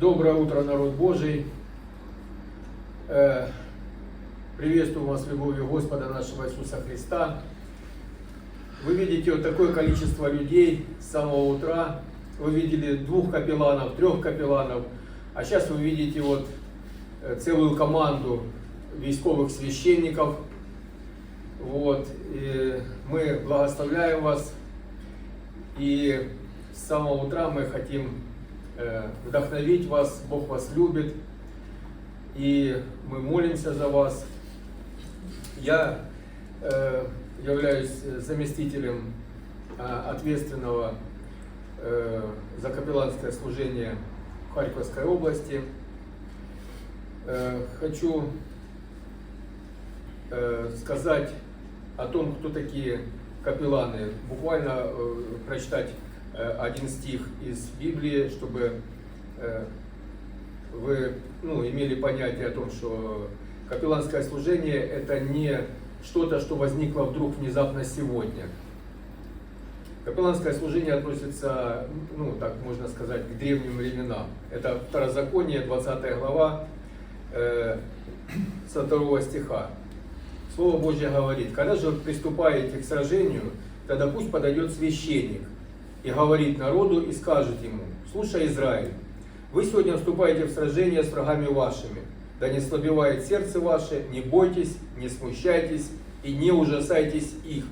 Доброе утро, народ Божий. Э, Приветствую вас любовью Господа нашего Иисуса Христа. Вы видите вот такое количество людей с самого утра. Вы видели двух капелланов, трех капелланов. А сейчас вы видите вот э, целую команду військовых священников. Вот. И мы благословляем вас. И с самого утра мы хотим вдохновить вас. Бог вас любит. И мы молимся за вас. Я э, являюсь заместителем э, ответственного э, за капелланское служение в Харьковской области. Э, хочу э, сказать о том, кто такие капелланы. Буквально э, прочитать э, один стих из Библии, чтобы э, вы ну, имели понятие о том, что капелланское служение это не что-то, что возникло вдруг внезапно сегодня. Капелланское служение относится, ну так можно сказать, к древним временам. Это Второзаконие, 20 глава, э, со второго стиха. Слово Божье говорит, когда же вы приступаете к сражению, тогда пусть подойдет священник и говорит народу и скажет ему, слушай, Израиль, вы сегодня вступаете в сражение с врагами вашими, да не слабевает сердце ваше, не бойтесь, не смущайтесь и не ужасайтесь их,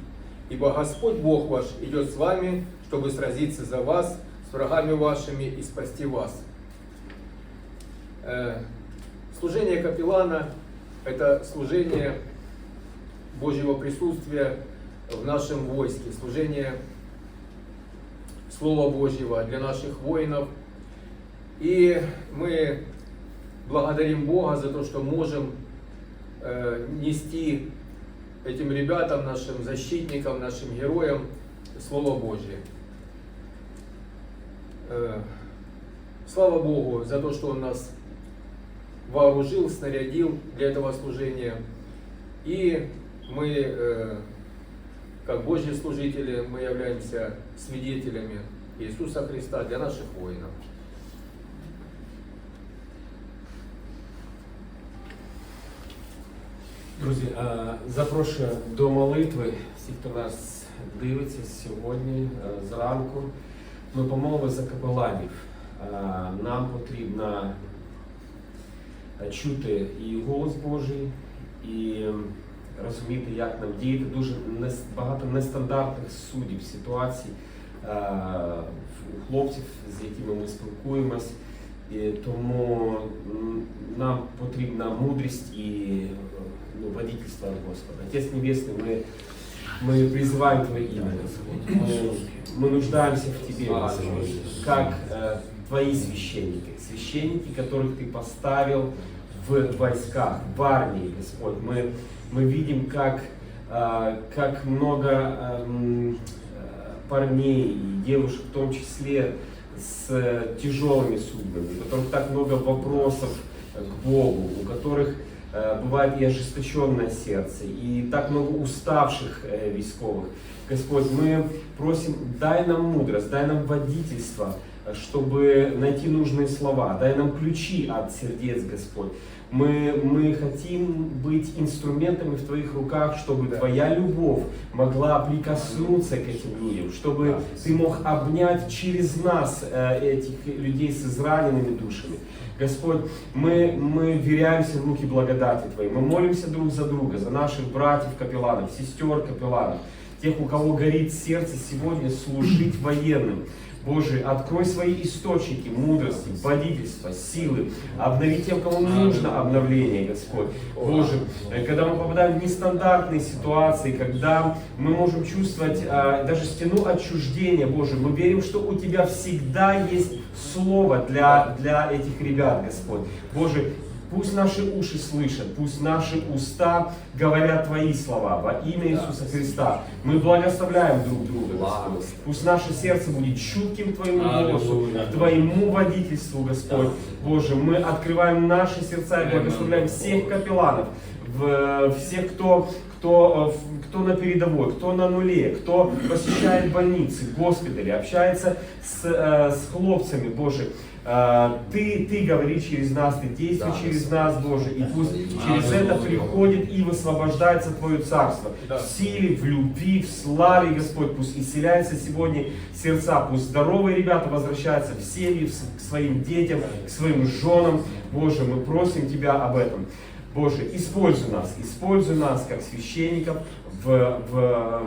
ибо Господь Бог ваш идет с вами, чтобы сразиться за вас, с врагами вашими и спасти вас. Э, Служение капеллана – это служение Божьего присутствия в нашем войске, служение Слова Божьего для наших воинов. И мы благодарим Бога за то, что можем э, нести этим ребятам, нашим защитникам, нашим героям Слово Божье. Э, слава Богу за то, что Он нас вооружил, снарядил для этого служения. И мы, э, как Божьи служители, мы являемся свидетелями Иисуса Христа для наших воинов. Друзі, запрошую до молитви всіх, хто нас дивиться сьогодні е, зранку. Ми помолимося за капеланів. Нам потрібно чути і голос Божий, і розуміти, як нам діяти. Дуже багато нестандартних судів, ситуацій у хлопців, з якими ми спілкуємось. І тому м, нам потрібна мудрість і е, ну, водительство от Господа. Отец Небесный, мы, мы призываем Твое имя, Господь. Мы, мы нуждаемся в Тебе, Господь, как э, Твои священники, священники, которых Ты поставил в войсках, в армии, Господь. Мы, мы видим, как, э, как много эм, э, парней и девушек, в том числе с э, тяжелыми судьбами, у которых так много вопросов э, к Богу, у которых э, бывает и ожесточенное сердце, и так много уставших військовых. Господь, мы просим, дай нам мудрость, дай нам водительство, чтобы найти нужные слова, дай нам ключи от сердец, Господь. Мы, мы хотим быть инструментами в Твоих руках, чтобы Да. Твоя любовь могла прикоснуться к этим людям, чтобы. Ты мог обнять через нас э, этих людей с израненными душами. Господь, мы, мы веряемся в руки благодати Твоей. Мы молимся друг за друга, за наших братьев капелланов, сестер капелланов, тех, у кого горит сердце сегодня служить военным. Боже, открой свои источники мудрости, водительства, силы. Обнови тем, кому нужно обновление, Господь. Боже, когда мы попадаем в нестандартные ситуации, когда мы можем чувствовать а, даже стену отчуждения, Боже, мы верим, что у Тебя всегда есть слово для, для этих ребят, Господь. Боже, Пусть наши уши слышат, пусть наши уста говорят Твои слова во имя Иисуса Христа. Мы благословляем друг друга, Господь. Пусть наше сердце будет чутким Твоему голосу, Твоему водительству, Господь. Боже, мы открываем наши сердца и благословляем всех капелланов, в- всех, кто, кто, э, кто на передовой, кто на нуле, кто посещает больницы, госпитали, общается с, э, с хлопцами, Боже. А, Ты, ты говори через нас, ты действуй Да. через нас, Боже, и пусть через Аллилуйя. это приходит и высвобождается Твое Царство. Да. В силе, в любви, в славе, Господь, пусть исцеляются сегодня сердца, пусть здоровые ребята возвращаются в семьи, к своим детям, к своим женам. Боже, мы просим Тебя об этом. Боже, используй нас, используй нас как священников в, в,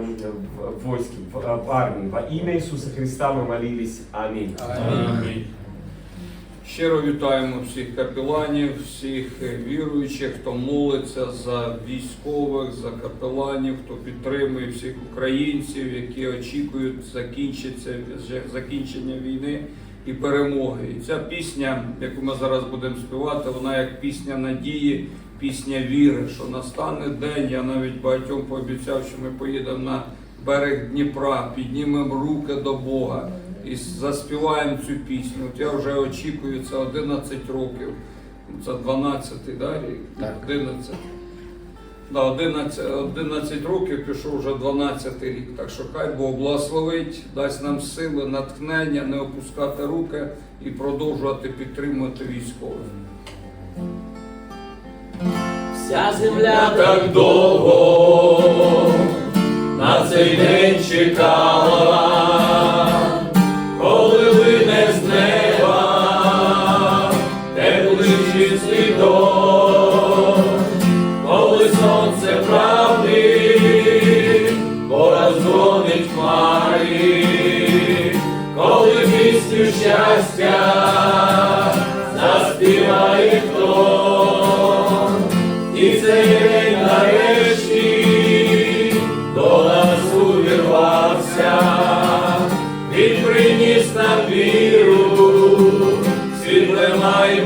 в войске, в, в армии. Во имя Иисуса Христа мы молились. Аминь. Амінь. Щиро вітаємо всіх капеланів, всіх віруючих, хто молиться за військових, за капеланів, хто підтримує всіх українців, які очікують закінчиться, закінчення війни і перемоги. І ця пісня, яку ми зараз будемо співати, вона як пісня надії, пісня віри, що настане день. Я навіть багатьом пообіцяв, що ми поїдемо на берег Дніпра, піднімемо руки до Бога і заспіваємо цю пісню. От я вже очікую, це 11 років. Це 12 да, рік? Так. 11. Да, 11, 11 років пішов вже 12 рік. Так що хай Бог благословить, дасть нам сили, натхнення, не опускати руки і продовжувати підтримувати військових. Вся земля так довго на цей день щастя заспіває хто. І цей день нарешті до нас увірвався, він приніс нам віру, світле майбуття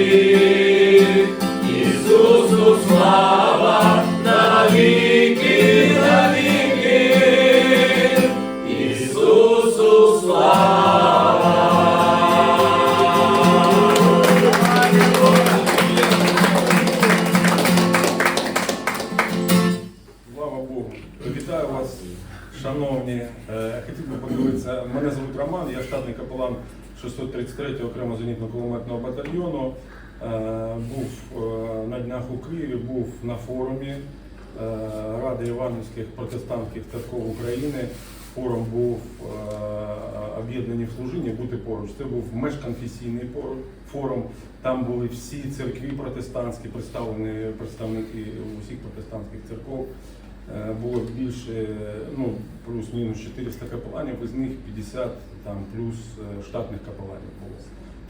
навіки, форумі е, Ради Іванівських протестантських церков України. форум був е, об'єднані в служінні, бути поруч. Це був межконфесійний форум-. Там були всі церкві протестантські, представлені представники усіх протестантських церков. Е, Було більше, ну плюс-мінус 400 капеланів, із них 50 там плюс штатних капеланів було.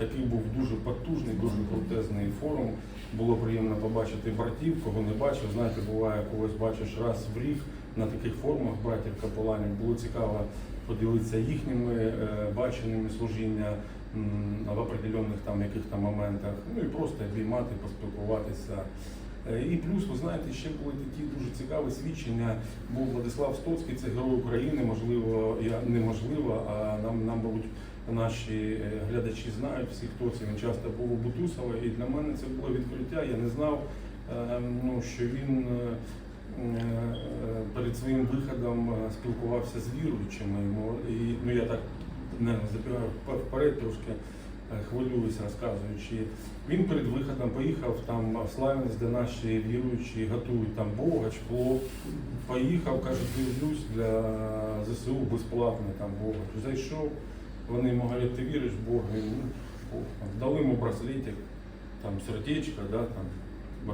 Такий був дуже потужний, дуже крутезний форум. Було приємно побачити братів, кого не бачив. Знаєте, буває, когось бачиш раз в рік на таких форумах братів капеланів. Було цікаво поділитися їхніми е, баченнями служіння в определенних там яких там моментах. Ну і просто обіймати, поспілкуватися. Е, І плюс, ви знаєте, ще були такі дуже цікаві свідчення. Був Владислав Стоцький, це герой України. Можливо, я неможливо, а нам, нам мабуть, наші е, глядачі знають всі, хто це. Він часто був у Бутусова. І для мене це було відкриття. Я не знав, е, ну, що він е, перед своїм виходом спілкувався з віруючими. І, ну, я так не забігаю вперед трошки. Хвилююся, розказуючи. Він перед виходом поїхав там в Славянськ, де наші віруючі готують там богач, плов. Поїхав, каже, дивлюсь для ЗСУ безплатний там богач. Зайшов, вони йому говорять, ти віриш в Бога? Ну, Дали йому браслетик, там сердечко, да, там,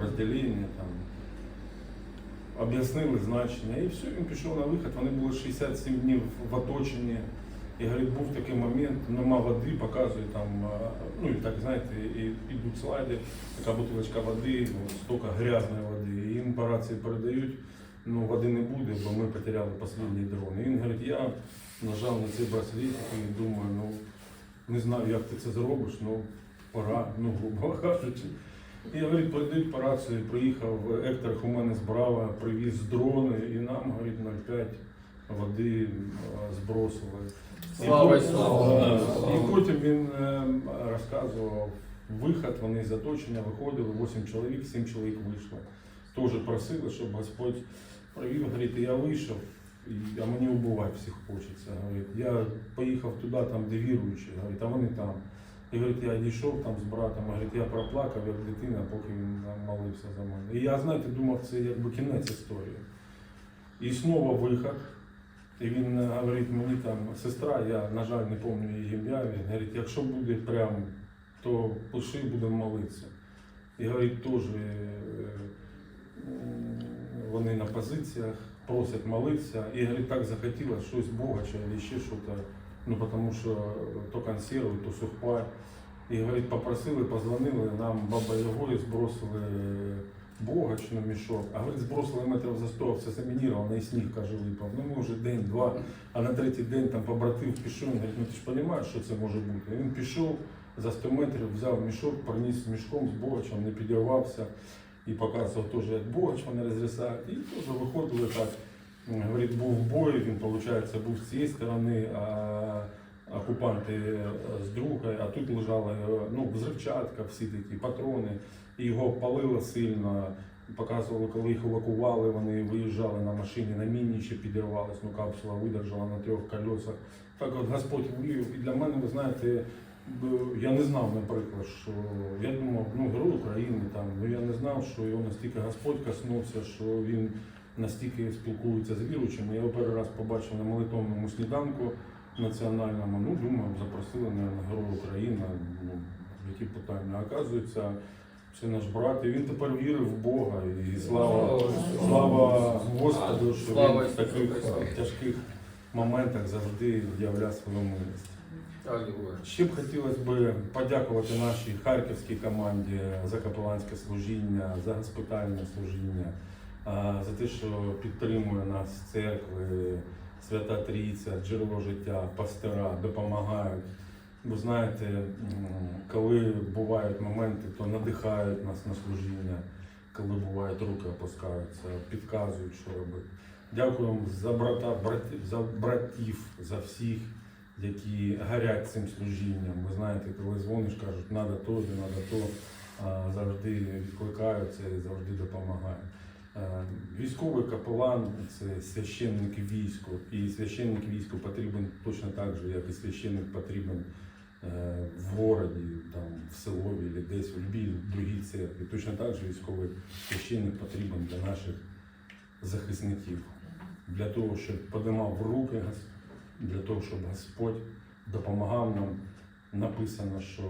розділення, там, об'яснили значення. І все, він пішов на вихід. Вони були 67 днів в оточенні. І говорить, був такий момент, нема води, показує там, ну і так знаєте, і йдуть слайди, така бутилочка води, ну, стільки грязної води. І їм по рації передають, ну води не буде, бо ми потеряли останній дрон. І він говорить, я нажав на цей браслет і думаю, ну не знаю, як ти це зробиш, ну пора, ну грубо кажучи. І говорить, передають по рації, приїхав Ектор Хуменес Брава, привіз дрони і нам, говорить, 0,5 води збросили. Слава І Ісусу! Да. Слава. І потім він е, розказував виход, вони з оточення виходили, 8 чоловік, 7 чоловік вийшло. Теж просили, щоб Господь провів, говорить, я вийшов, а мені убивати всіх хочеться. Говорить, я поїхав туди, там, де віруючі, говорить, а вони там. І говорить, я дійшов там з братом, говорить, я проплакав як дитина, поки він молився за мене. І я, знаєте, думав, це якби кінець історії. І знову виход. І він е, говорить мені там, сестра, я, на жаль, не пам'ятаю її ім'я, він говорить, якщо буде прямо, то пиши, будемо молитися. І говорить, теж вони на позиціях, просять молитися. І говорить, так захотілося щось богаче або ще щось, ну тому що то консерви, то сухпай. І говорить, попросили, позвонили, нам баба Ягої збросили богач на мішок, а говорить, збросили метрів за 100, все замініровано, і сніг, каже, випав. Ну ми вже день-два, а на третій день там побратив пішов, говорить, ну ти ж розумієш, що це може бути. І він пішов за 100 метрів, взяв мішок, приніс мішком з богачем, не підірвався і показував теж, як богач вони розрізають. І теж виходили так. Говорить, був бой, він, виходить, був з цієї сторони, а окупанти е, з другої, а тут лежала е, ну, взривчатка, всі такі патрони, і його палило сильно. Показували, коли їх евакували, вони виїжджали на машині, на міні ще підірвались, ну капсула видержала на трьох колесах. Так от Господь вивів. І для мене, ви знаєте, я не знав, наприклад, що я думав, ну герой України там, ну я не знав, що його настільки Господь коснувся, що він настільки спілкується з віруючими. Я його перший раз побачив на молитовному сніданку національному. Ну, думаю, запросили на Герой України. Ну, які питання. А оказується, це наш брат, і він тепер вірив в Бога. І слава, слава Господу, що він в таких тяжких моментах завжди являє свою милість. Ще б хотілося б подякувати нашій харківській команді за капеланське служіння, за госпітальне служіння, за те, що підтримує нас церкви, Свята Трійця, джерело життя, пастора, допомагають. Ви знаєте, коли бувають моменти, то надихають нас на служіння, коли бувають руки опускаються, підказують, що робити. Дякуємо за брата, братів, за братів, за всіх, які горять цим служінням. Ви знаєте, коли дзвониш, кажуть, треба то, треба то, завжди відкликаються і завжди допомагають. Е, Військовий капелан це священник війську, і священник війську потрібен точно так же, як і священник потрібен е, в городі, там, в селові, десь в будь-якій другій церкві. Точно так же військовий священник потрібен для наших захисників, для того, щоб подимав руки Гос- для того, щоб Господь допомагав нам. Написано, що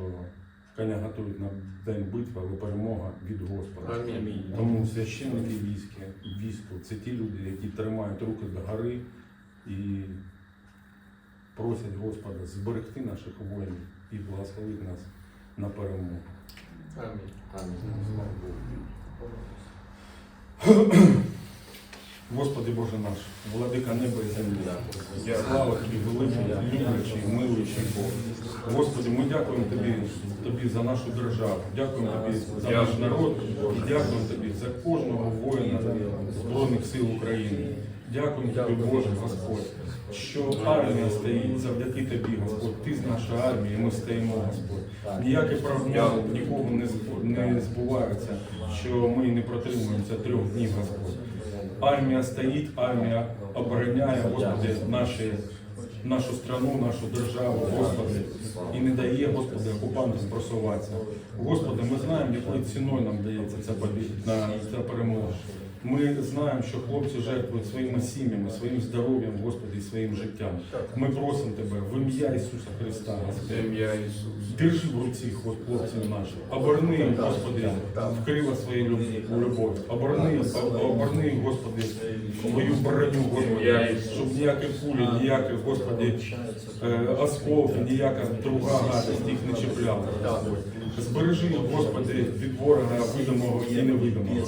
коня готують на день битви, але перемога від Господа. Амінь. Тому священники війська, війську це ті люди, які тримають руки до гори і просять Господа зберегти наших воїнів і благословити нас на перемогу. Амінь. Господи Боже наш, владика неба і землі, слава Тобі, великий, люблячий, милуючий Бог. Господи, ми дякуємо Тобі, Тобі за нашу державу, дякуємо Тобі за наш народ і дякуємо Тобі за кожного воїна Збройних сил України. Дякуємо Тобі, Боже Господь, що армія стоїть завдяки Тобі, Господь. Ти з нашої армії, ми стоїмо, Господь. Ніяке прогноз нікого не збувається, що ми не протримуємося трьох днів, Господь. Армія стоїть, армія обороняє, Господи, наші, нашу страну, нашу державу, Господи, і не дає, Господи, окупантам просуватися. Господи, ми знаємо, якою ціною нам дається ця ця перемога. Ми знаємо, що хлопці жертвують своїми сім'ями, своїм здоров'ям, Господи, і своїм життям. Ми просимо Тебе в ім'я Ісуса Христа. Держи в руці хлопців наших. Оберни, їм, Господи, вкрила свою люб- любов. Оберни, об- оберни, Господи, свою броню, Господи, щоб ніякі кулі, ніякі, Господи, е, осколки, ніяка друга гадость їх не чіпляла. Збережи, Господи, від ворога видимого і невидимого.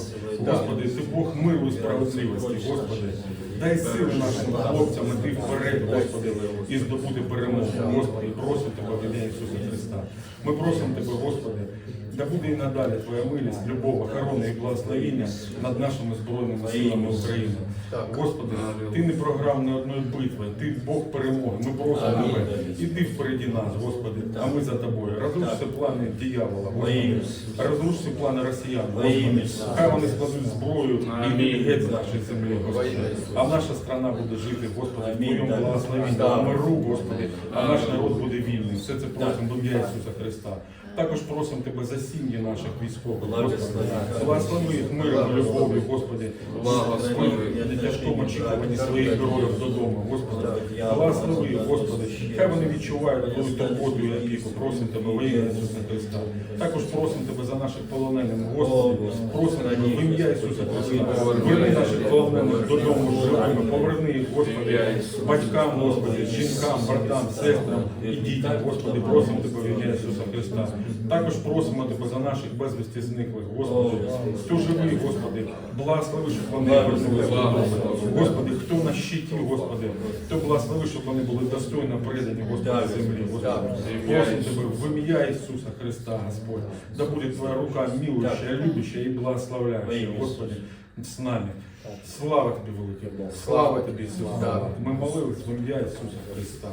Господи, Ти Бог миру і справедливості, Господи. Дай силу нашим хлопцям іти вперед, Господи, і здобути перемогу. Господи, просимо Тебе в ім'я Ісуса Христа. Ми просимо Тебе, Господи, да буде і надалі Твоя милість, любов, охорона і благословіння над нашими збройними силами України. Господи, Ти не програв ні одної битви, Ти Бог перемоги. Ми просимо Тебе, іди впереді нас, Господи, а ми за Тобою. Розруш всі плани диявола, Господи. Розруш всі плани росіян, Господи. Хай вони складуть зброю і геть з нашої землі, Господи. А наша страна буде жити, Господи, в Твоєму благословенні, в миру, Господи, а наш народ буде вільний. Все це просимо до Ісуса Христа. Також просимо Тебе за сім'ї наших військових, Господи. Благослови їх миром, любов'ю, Господи. Благослови. В тяжкому очікуванні своїх героїв додому, Господи. Благослови, їх, Господи. Хай вони відчувають твою турботу і опіку. Просимо Тебе во ім'я Ісуса Христа. Також просимо Тебе за наших полонених, Господи. Просимо Тебе в ім'я Ісуса Христа. Верни наших полонених додому живими. Поверни їх, Господи, батькам, Господи, жінкам, братам, сестрам і дітям, Господи. Просимо Тебе в ім'я Ісуса Христа. Також просимо Тебе за наших безвісті зниклих, Господи. Хто живий, Господи, благослови, щоб вони вернулися. Господи, хто на щиті, Господи, хто благослови, щоб вони були достойно передані, Господи, землі, Господи. Просимо Тебе в ім'я Ісуса Христа, Господь. Да буде Твоя рука милуюча, любяща і благословляюча, Господи, з нами. Слава Тобі, великий Бог. Слава Тобі, Ісус. Ми молились в ім'я Ісуса Христа.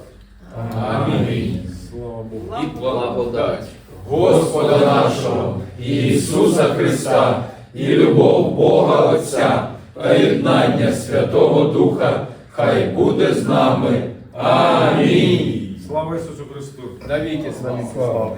Амінь. Слава Богу. І благодать Господа нашого Ісуса Христа і любов Бога Отця та єднання Святого Духа хай буде з нами. Амінь. Слава Ісусу Христу. навіки слава.